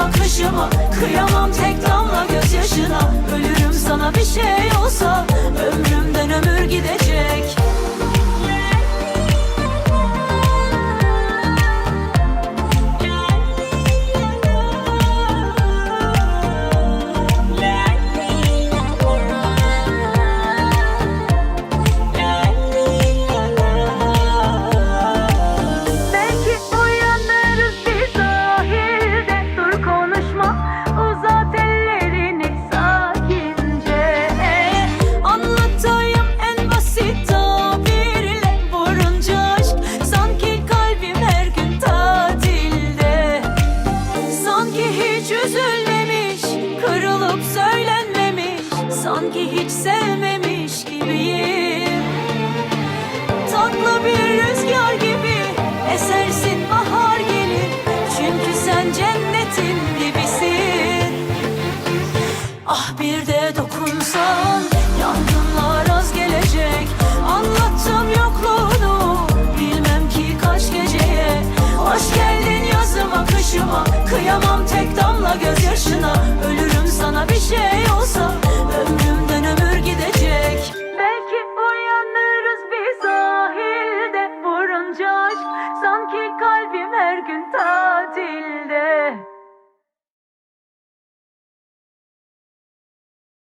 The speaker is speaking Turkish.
yazıma kışıma Kıyamam tek damla gözyaşına. Ölürüm sana bir şey olsa Sanki hiç sevmemiş gibiyim. Tatlı bir rüzgar gibi esersin bahar gelir Çünkü sen cennetin gibisin. Ah bir de dokunsan yangınlar az gelecek. Anlattım yokluğunu bilmem ki kaç geceye. Hoş geldin yazıma kışıma kıyamam tek